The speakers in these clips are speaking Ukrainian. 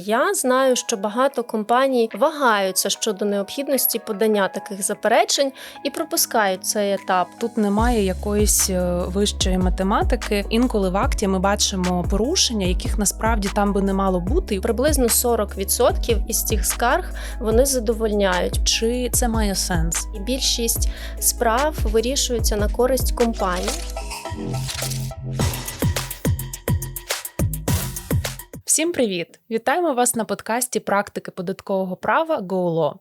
Я знаю, що багато компаній вагаються щодо необхідності подання таких заперечень і пропускають цей етап. Тут немає якоїсь е, вищої математики. Інколи в акті ми бачимо порушення, яких насправді там би не мало бути. Приблизно 40% із цих скарг вони задовольняють. Чи це має сенс? І більшість справ вирішуються на користь компаній. Всім привіт! Вітаємо вас на подкасті практики податкового права GoLaw.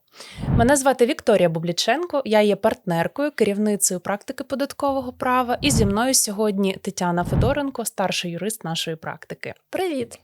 Мене звати Вікторія Бубліченко, я є партнеркою, керівницею практики податкового права, і зі мною сьогодні Тетяна Федоренко, старший юрист нашої практики. Привіт!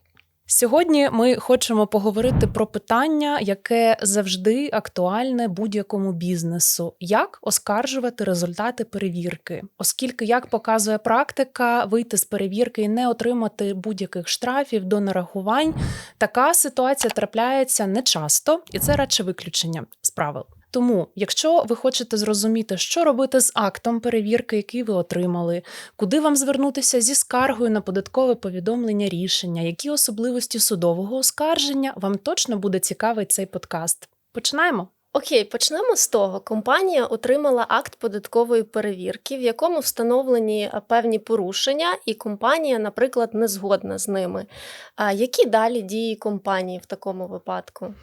Сьогодні ми хочемо поговорити про питання, яке завжди актуальне будь-якому бізнесу: як оскаржувати результати перевірки, оскільки, як показує практика, вийти з перевірки і не отримати будь-яких штрафів до нарахувань, така ситуація трапляється нечасто, і це радше виключення з правил. Тому, якщо ви хочете зрозуміти, що робити з актом перевірки, який ви отримали, куди вам звернутися зі скаргою на податкове повідомлення рішення, які особливості судового оскарження, вам точно буде цікавий цей подкаст. Починаємо. Окей, почнемо з того. Компанія отримала акт податкової перевірки, в якому встановлені певні порушення, і компанія, наприклад, не згодна з ними. А які далі дії компанії в такому випадку?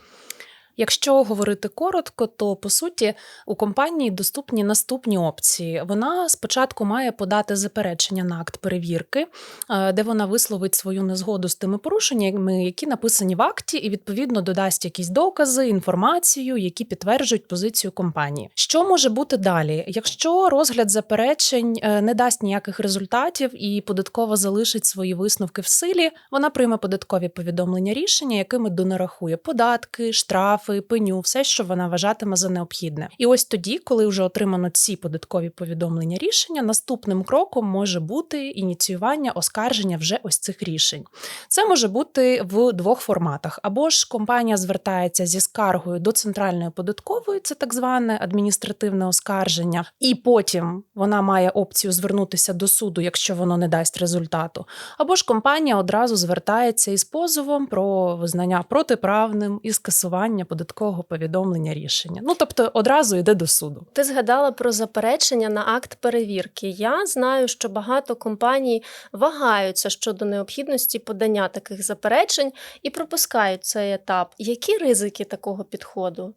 Якщо говорити коротко, то по суті у компанії доступні наступні опції. Вона спочатку має подати заперечення на акт перевірки, е, де вона висловить свою незгоду з тими порушеннями, які написані в акті, і відповідно додасть якісь докази, інформацію, які підтверджують позицію компанії. Що може бути далі? Якщо розгляд заперечень е, не дасть ніяких результатів і податкова залишить свої висновки в силі, вона прийме податкові повідомлення рішення, якими донарахує податки, штрафи штрафи, пеню, все, що вона вважатиме за необхідне. І ось тоді, коли вже отримано ці податкові повідомлення рішення, наступним кроком може бути ініціювання оскарження вже ось цих рішень. Це може бути в двох форматах: або ж компанія звертається зі скаргою до центральної податкової, це так зване адміністративне оскарження, і потім вона має опцію звернутися до суду, якщо воно не дасть результату. Або ж компанія одразу звертається із позовом про визнання протиправним і скасування податкового повідомлення рішення. Ну тобто одразу йде до суду. Ти згадала про заперечення на акт перевірки. Я знаю, що багато компаній вагаються щодо необхідності подання таких заперечень і пропускають цей етап. Які ризики такого підходу?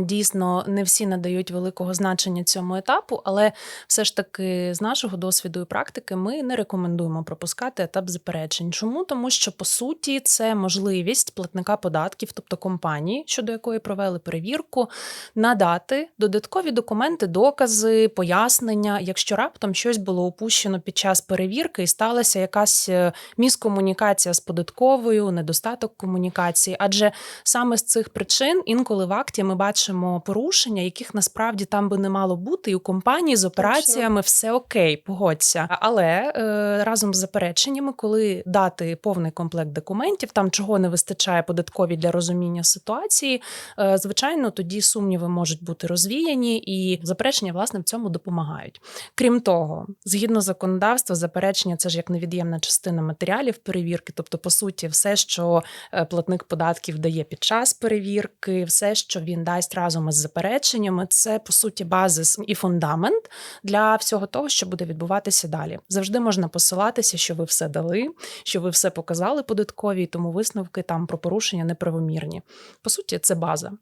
Дійсно, не всі надають великого значення цьому етапу, але все ж таки з нашого досвіду і практики ми не рекомендуємо пропускати етап заперечень. Чому? Тому що по суті це можливість платника податків, тобто компанії, щодо якої провели перевірку, надати додаткові документи, докази, пояснення, якщо раптом щось було упущено під час перевірки і сталася якась е, міскомунікація з податковою, недостаток комунікації. Адже саме з цих причин інколи в акті ми бачимо порушення, яких насправді там би не мало бути, і у компанії з операціями все окей, погодься. Але е, разом з запереченнями, коли дати повний комплект документів, там чого не вистачає податкові для розуміння ситуації, е, звичайно, тоді сумніви можуть бути розвіяні, і заперечення власне в цьому допомагають. Крім того, згідно законодавства, заперечення це ж як невід'ємна частина матеріалів перевірки, тобто, по суті, все, що е, платник податків дає під час перевірки, все, що він дасть разом із запереченнями, це по суті базис і фундамент для всього того, що буде відбуватися далі. Завжди можна посилатися, що ви все дали, що ви все показали податкові, тому висновки там про порушення неправомірні. По суті, це база.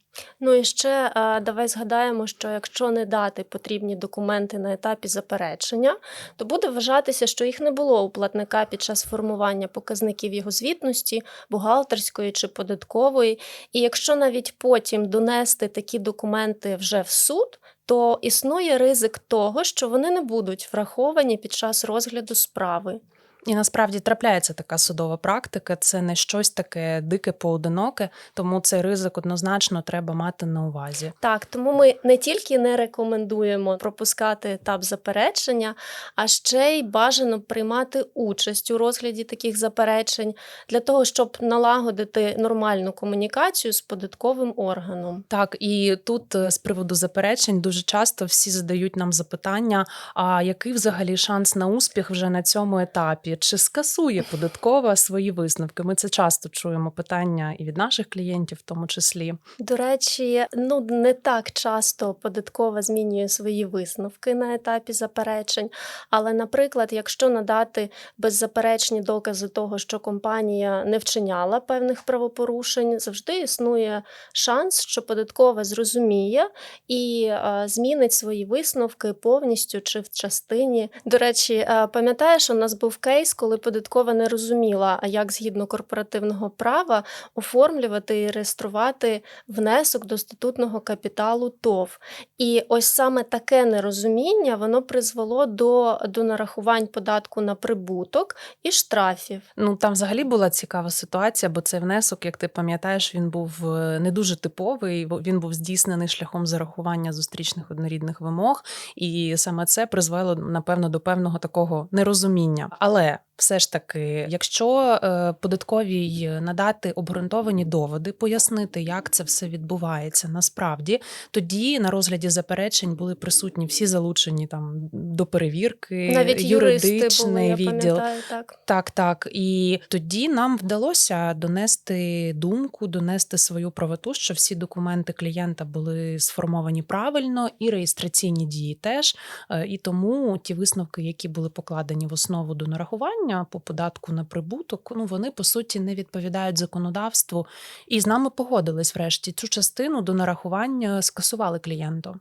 Ну і ще е, давай згадаємо, що якщо не дати потрібні документи на етапі заперечення, то буде вважатися, що їх не було у платника під час формування показників його звітності, бухгалтерської чи податкової. І якщо навіть потім донести такі документи вже в суд, то існує ризик того, що вони не будуть враховані під час розгляду справи. І насправді трапляється така судова практика, це не щось таке дике поодиноке, тому цей ризик однозначно треба мати на увазі. Так, тому ми не тільки не рекомендуємо пропускати етап заперечення, а ще й бажано приймати участь у розгляді таких заперечень для того, щоб налагодити нормальну комунікацію з податковим органом. Так, і тут е, з приводу заперечень дуже часто всі задають нам запитання: а який взагалі шанс на успіх вже на цьому етапі? Етапі чи скасує податкова свої висновки? Ми це часто чуємо питання і від наших клієнтів, в тому числі. До речі, ну не так часто податкова змінює свої висновки на етапі заперечень. Але, наприклад, якщо надати беззаперечні докази того, що компанія не вчиняла певних правопорушень, завжди існує шанс, що податкова зрозуміє і е, змінить свої висновки повністю чи в частині. До речі, е, пам'ятаєш, у нас був кейс, коли податкова не розуміла, а як згідно корпоративного права оформлювати і реєструвати внесок до статутного капіталу ТОВ. І ось саме таке нерозуміння воно призвело до, до нарахувань податку на прибуток і штрафів. Ну там взагалі була цікава ситуація, бо цей внесок, як ти пам'ятаєш, він був е, не дуже типовий. Він був здійснений шляхом зарахування зустрічних однорідних вимог, і саме це призвело напевно до певного такого нерозуміння. Але yeah. Все ж таки, якщо е, податковій надати обґрунтовані доводи, пояснити, як це все відбувається насправді, тоді на розгляді заперечень були присутні всі залучені там до перевірки, Навіть були, юридичний я відділ. пам'ятаю так. Так, так. І тоді нам вдалося донести думку, донести свою правоту, що всі документи клієнта були сформовані правильно, і реєстраційні дії теж. Е, І тому ті висновки, які були покладені в основу до нарахування по податку на прибуток, ну вони по суті не відповідають законодавству. І з нами погодились врешті. Цю частину до нарахування скасували клієнту.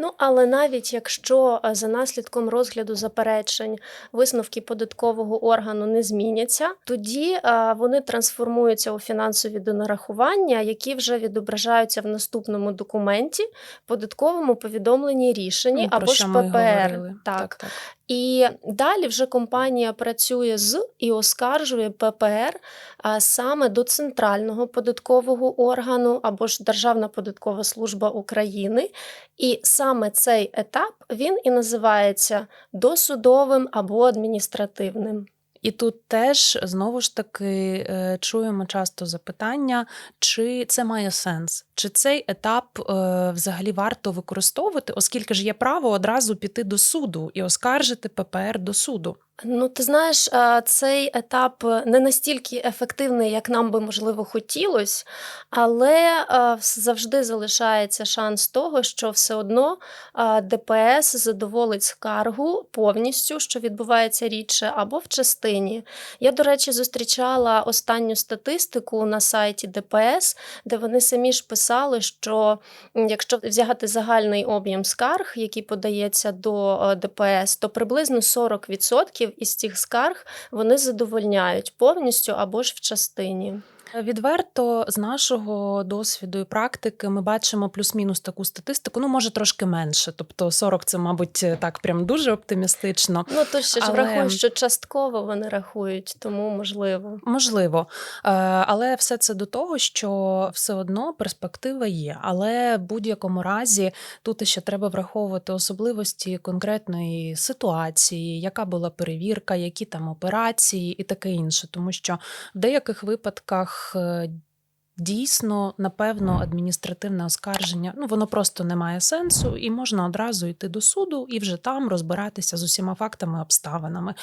Ну, але навіть якщо е, за наслідком розгляду заперечень висновки податкового органу не зміняться, тоді е, вони трансформуються у фінансові донарахування, які вже відображаються в наступному документі, податковому повідомленні рішенні Ну, або ж ППР. Так. так, так. І далі вже компанія працює з і оскаржує ППР саме до центрального податкового органу або ж Державна податкова служба України. І саме цей етап він і називається досудовим або адміністративним. І тут теж знову ж таки е, чуємо часто запитання, чи це має сенс, чи цей етап е, взагалі варто використовувати, оскільки ж є право одразу піти до суду і оскаржити ППР до суду. Ну, ти знаєш, цей етап не настільки ефективний, як нам би можливо хотілося, але завжди залишається шанс того, що все одно ДПС задоволить скаргу повністю, що відбувається рідше, або в частині. Я, до речі, зустрічала останню статистику на сайті ДПС, де вони самі ж писали, що якщо взяти загальний об'єм скарг, який подається до е, ДПС, то приблизно 40% із цих скарг вони задовольняють повністю або ж в частині. Відверто з нашого досвіду і практики ми бачимо плюс-мінус таку статистику. Ну може трошки менше. Тобто 40 – це, мабуть, так прям дуже оптимістично. Ну то ще ж Але- врахуй, що частково вони рахують, тому можливо. Можливо, Е, але все це до того, що все одно перспектива є. Але в будь-якому разі тут ще треба враховувати особливості конкретної ситуації, яка була перевірка, які там операції і таке інше. Тому що в деяких випадках. Е, Дійсно, напевно, адміністративне оскарження ну воно просто не має сенсу, і можна одразу йти до суду і вже там розбиратися з усіма фактами, обставинами.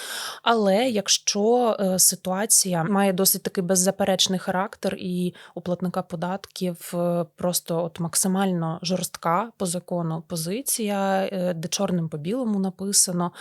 Але якщо е, ситуація має досить такий беззаперечний характер, і у платника податків е, просто от максимально жорстка по закону позиція, де чорним по білому написано,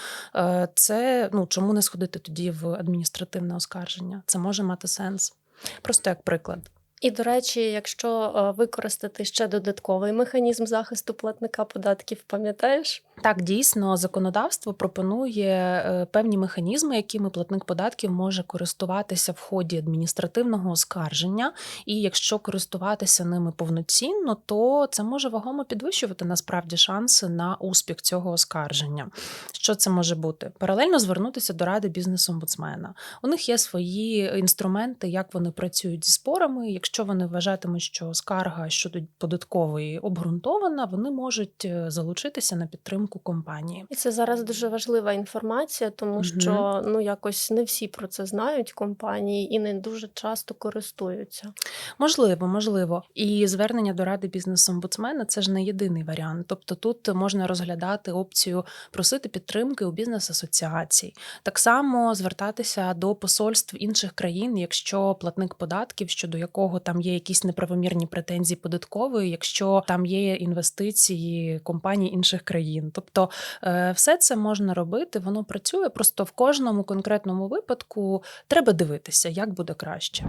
це ну чому не сходити тоді в адміністративне оскарження? Це може мати сенс. Просто як приклад. І до речі, якщо е, використати ще додатковий механізм захисту платника податків, пам'ятаєш? Так, дійсно, законодавство пропонує е, певні механізми, якими платник податків може користуватися в ході адміністративного оскарження. І якщо користуватися ними повноцінно, то це може вагомо підвищувати насправді шанси на успіх цього оскарження. Що це може бути? Паралельно звернутися до ради бізнес-омбудсмена. У них є свої інструменти, як вони працюють зі спорами. Якщо вони вважатимуть, що скарга щодо податкової обґрунтована, вони можуть е, залучитися на підтримку компанії. І це зараз дуже важлива інформація, тому Мгм. що ну якось не всі про це знають компанії і не дуже часто користуються. Можливо, можливо. І звернення до ради бізнес-омбудсмена це ж не єдиний варіант. Тобто тут можна розглядати опцію просити підтримки у бізнес-асоціацій. Так само звертатися до посольств інших країн, якщо платник податків, щодо якого там є якісь неправомірні претензії податкової, якщо там є інвестиції компаній інших країн. Тобто е, все це можна робити, воно працює. Просто в кожному конкретному випадку треба дивитися, як буде краще.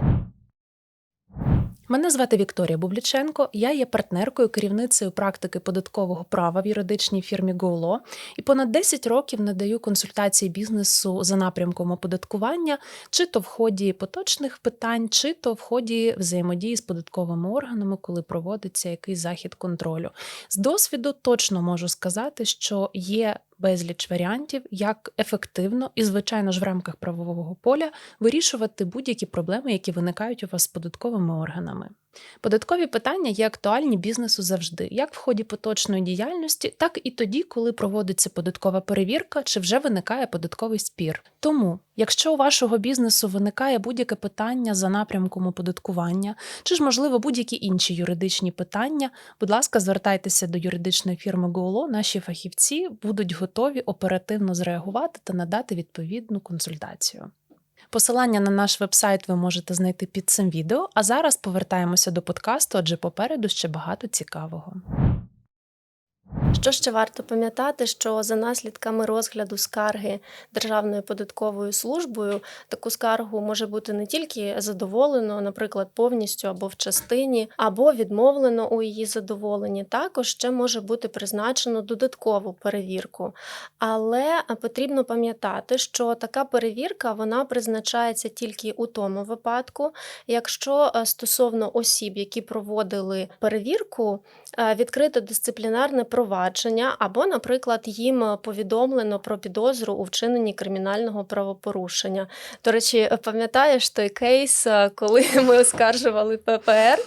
Мене звати Вікторія Бубліченко. Я є партнеркою, керівницею практики податкового права в юридичній фірмі GoLaw і понад 10 років надаю консультації бізнесу за напрямком оподаткування, чи то в ході поточних питань, чи то в ході взаємодії з податковими органами, коли проводиться якийсь захід контролю. З досвіду точно можу сказати, що є безліч варіантів, як ефективно і, звичайно ж, в рамках правового поля вирішувати будь-які проблеми, які виникають у вас з податковими органами. Податкові питання є актуальні бізнесу завжди, як в ході поточної діяльності, так і тоді, коли проводиться податкова перевірка чи вже виникає податковий спір. Тому, якщо у вашого бізнесу виникає будь-яке питання за напрямком оподаткування, чи ж, можливо, будь-які інші юридичні питання, будь ласка, звертайтеся до юридичної фірми GoLaw. Наші фахівці будуть готові оперативно зреагувати та надати відповідну консультацію. Посилання на наш вебсайт ви можете знайти під цим відео. А зараз повертаємося до подкасту, адже попереду ще багато цікавого. Що ще варто пам'ятати, що за наслідками розгляду скарги Державною податковою службою таку скаргу може бути не тільки задоволено, наприклад, повністю або в частині, або відмовлено у її задоволенні. Також ще може бути призначено додаткову перевірку. Але потрібно пам'ятати, що така перевірка вона призначається тільки у тому випадку, якщо е, стосовно осіб, які проводили перевірку, е, відкрито дисциплінарне провадження, або, наприклад, їм е, повідомлено про підозру у вчиненні кримінального правопорушення. До речі, пам'ятаєш той кейс, е, коли ми оскаржували ППР,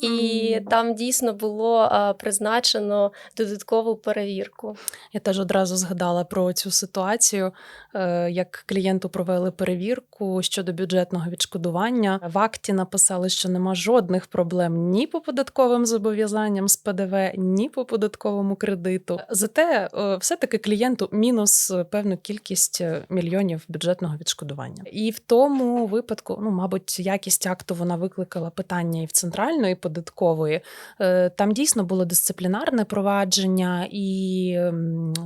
і там дійсно було призначено додаткову перевірку. Я теж одразу згадала про цю ситуацію, е, як клієнту провели перевірку щодо бюджетного відшкодування. В акті написали, що нема жодних проблем ні по податковим зобов'язанням з ПДВ, ні по податковому кредиту. Зате е, все-таки клієнту мінус певну кількість е, мільйонів бюджетного відшкодування. І в тому випадку, ну мабуть, якість акту вона викликала питання і в центральної податкової. Е, Там дійсно було дисциплінарне провадження, і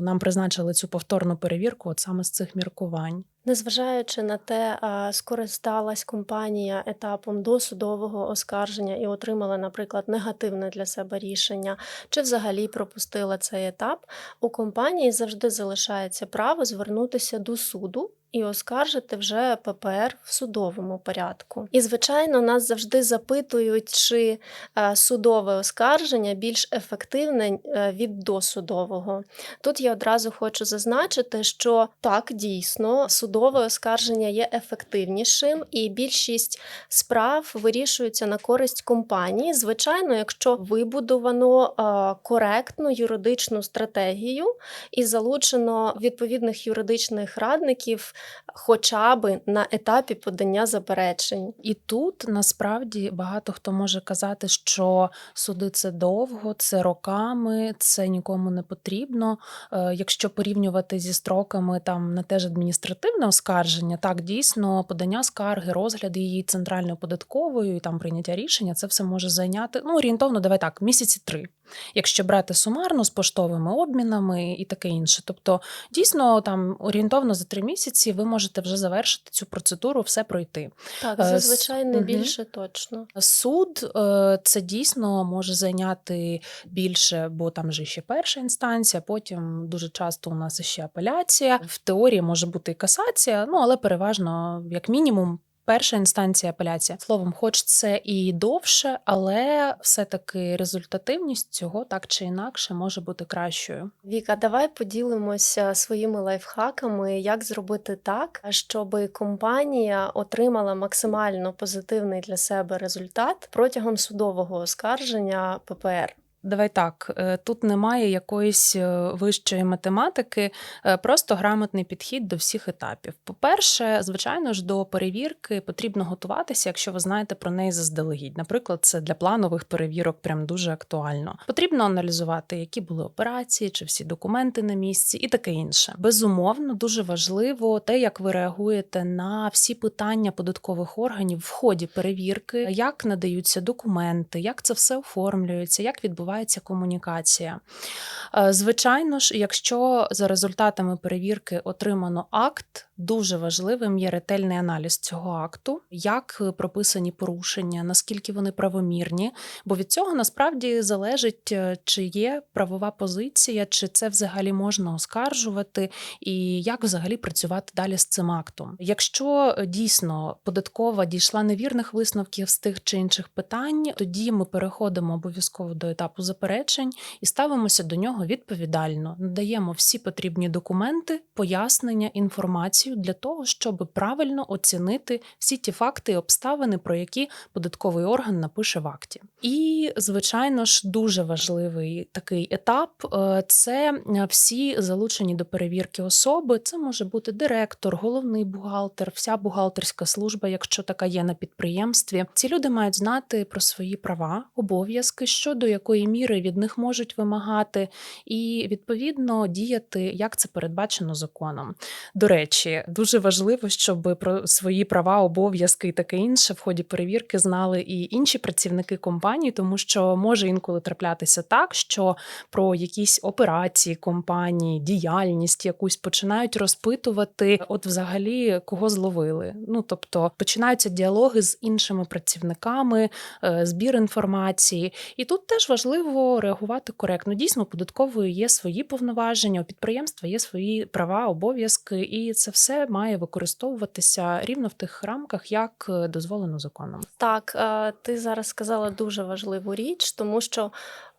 нам призначили цю повторну перевірку от саме з цих міркувань. Незважаючи на те, скористалась компанія етапом досудового оскарження і отримала, наприклад, негативне для себе рішення, чи взагалі пропустила цей етап, у компанії завжди залишається право звернутися до суду. І оскаржити вже ППР в судовому порядку. І, звичайно, нас завжди запитують, чи е, судове оскарження більш ефективне е, від досудового. Тут я одразу хочу зазначити, що так, дійсно, судове оскарження є ефективнішим, і більшість справ вирішуються на користь компанії. Звичайно, якщо вибудовано е, коректну юридичну стратегію і залучено відповідних юридичних радників, хоча би на етапі подання заперечень. І тут насправді багато хто може казати, що суди це довго, це роками, це нікому не потрібно. Е, Якщо порівнювати зі строками там на те ж адміністративне оскарження, так дійсно подання скарги, розгляд її центральною податковою і там прийняття рішення, це все може зайняти ну орієнтовно, давай так, місяці три. Якщо брати сумарно з поштовими обмінами і таке інше. Тобто, дійсно, там орієнтовно за три місяці ви можете вже завершити цю процедуру, все пройти. Так, Е, зазвичай не більше більше точно. Суд е, це дійсно може зайняти більше, бо там же ще перша інстанція, потім дуже часто у нас ще апеляція. В теорії може бути і касація, ну але переважно, як мінімум, перша інстанція апеляція. Словом, хоч це і довше, але все-таки результативність цього так чи інакше може бути кращою. Віка, давай поділимося своїми лайфхаками, як зробити так, щоб компанія отримала максимально позитивний для себе результат протягом судового оскарження ППР. Давай так, е, тут немає якоїсь е, вищої математики, е, просто грамотний підхід до всіх етапів. По-перше, звичайно ж, до перевірки потрібно готуватися, якщо ви знаєте про неї заздалегідь. Наприклад, це для планових перевірок прям дуже актуально. Потрібно аналізувати, які були операції, чи всі документи на місці, і таке інше. Безумовно, дуже важливо те, як ви реагуєте на всі питання податкових органів в ході перевірки, як надаються документи, як це все оформлюється, як відбувається комунікація. Е, Звичайно ж, якщо за результатами перевірки отримано акт, дуже важливим є ретельний аналіз цього акту, як прописані порушення, наскільки вони правомірні, бо від цього насправді залежить, е, чи є правова позиція, чи це взагалі можна оскаржувати, і як взагалі працювати далі з цим актом. Якщо е, дійсно податкова дійшла невірних висновків з тих чи інших питань, тоді ми переходимо обов'язково до етапу заперечень і ставимося до нього відповідально. Надаємо всі потрібні документи, пояснення, інформацію для того, щоб правильно оцінити всі ті факти і обставини, про які податковий орган напише в акті. І, звичайно ж, дуже важливий такий етап е, це е, всі залучені до перевірки особи. Це може бути директор, головний бухгалтер, вся бухгалтерська служба, якщо така є на підприємстві. Ці люди мають знати про свої права, обов'язки, що до якої міри від них можуть вимагати, і відповідно діяти, як це передбачено законом. До речі, дуже важливо, щоб про свої права, обов'язки і таке інше в ході перевірки знали і інші працівники компанії, тому що може інколи траплятися так, що про якісь операції компанії, діяльність якусь починають розпитувати, от взагалі кого зловили. Ну тобто починаються діалоги з іншими працівниками, е, збір інформації, і тут теж важливо реагувати коректно. Дійсно, у податкової є свої повноваження, у підприємства є свої права, обов'язки, і це все має використовуватися рівно в тих рамках, як е, дозволено законом. Так, е, ти зараз сказала дуже важливу річ, тому що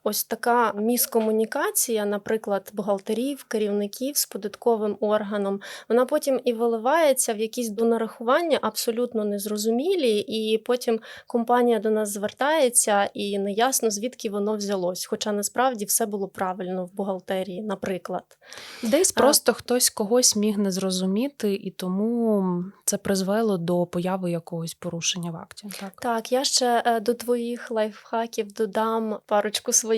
ось така міскомунікація, наприклад, бухгалтерів, керівників з податковим органом, вона потім і виливається в якісь донарахування абсолютно незрозумілі, і потім компанія до нас звертається і неясно звідки воно взялось. Хоча насправді все було правильно в бухгалтерії, наприклад. Десь А- просто хтось когось міг не зрозуміти, і тому це призвело до появи якогось порушення в акті. Так. Так, я ще е, до твоїх лайфхаків додам парочку своїх.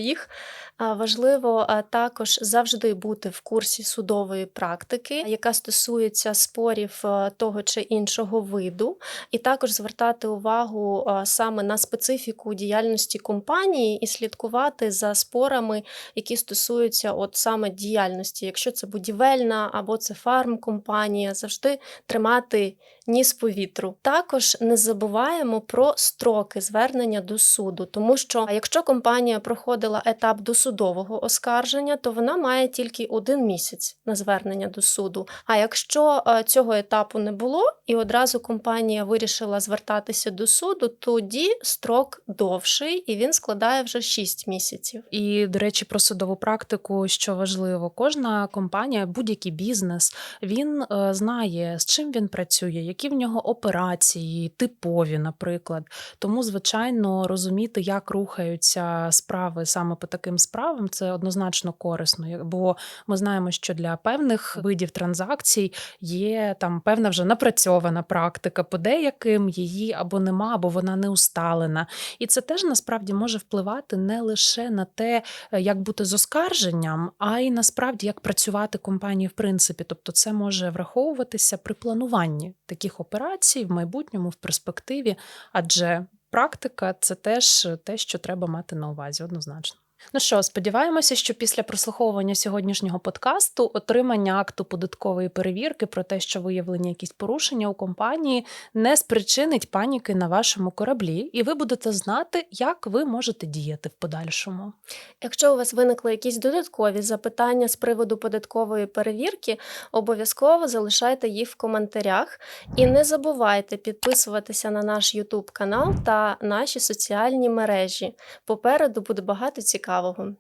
А, Важливо також завжди бути в курсі судової практики, яка стосується спорів того чи іншого виду, і також звертати увагу саме на специфіку діяльності компанії і слідкувати за спорами, які стосуються от саме діяльності. Якщо це будівельна або це фармкомпанія, завжди тримати ніс по вітру. Також не забуваємо про строки звернення до суду, тому що якщо компанія проходила етап досудового оскарження, то вона має тільки один місяць на звернення до суду. А якщо е, цього етапу не було, і одразу компанія вирішила звертатися до суду, тоді строк довший і він складає вже 6 місяців. І, до речі, про судову практику, що важливо, кожна компанія, будь-який бізнес, він е, знає, з чим він працює, які в нього операції, типові, наприклад. Тому, звичайно, розуміти, як рухаються справи саме по таким справам, це однозначно корисно. Бо ми знаємо, що для певних видів транзакцій є там певна вже напрацьована практика, по деяким її або нема, або вона не усталена. І це теж насправді може впливати не лише на те, е, як бути з оскарженням, а й насправді як працювати компанії в принципі. Тобто, це може враховуватися при плануванні таких операцій в майбутньому, в перспективі, адже практика це теж те, що треба мати на увазі, однозначно. Ну що, сподіваємося, що після прослуховування сьогоднішнього подкасту отримання акту податкової перевірки про те, що виявлені якісь порушення у компанії, не спричинить паніки на вашому кораблі, і ви будете знати, як ви можете діяти в подальшому. Якщо у вас виникли якісь додаткові запитання з приводу податкової перевірки, обов'язково залишайте їх в коментарях. І не забувайте підписуватися на наш YouTube канал та наші соціальні мережі. Попереду буде багато graven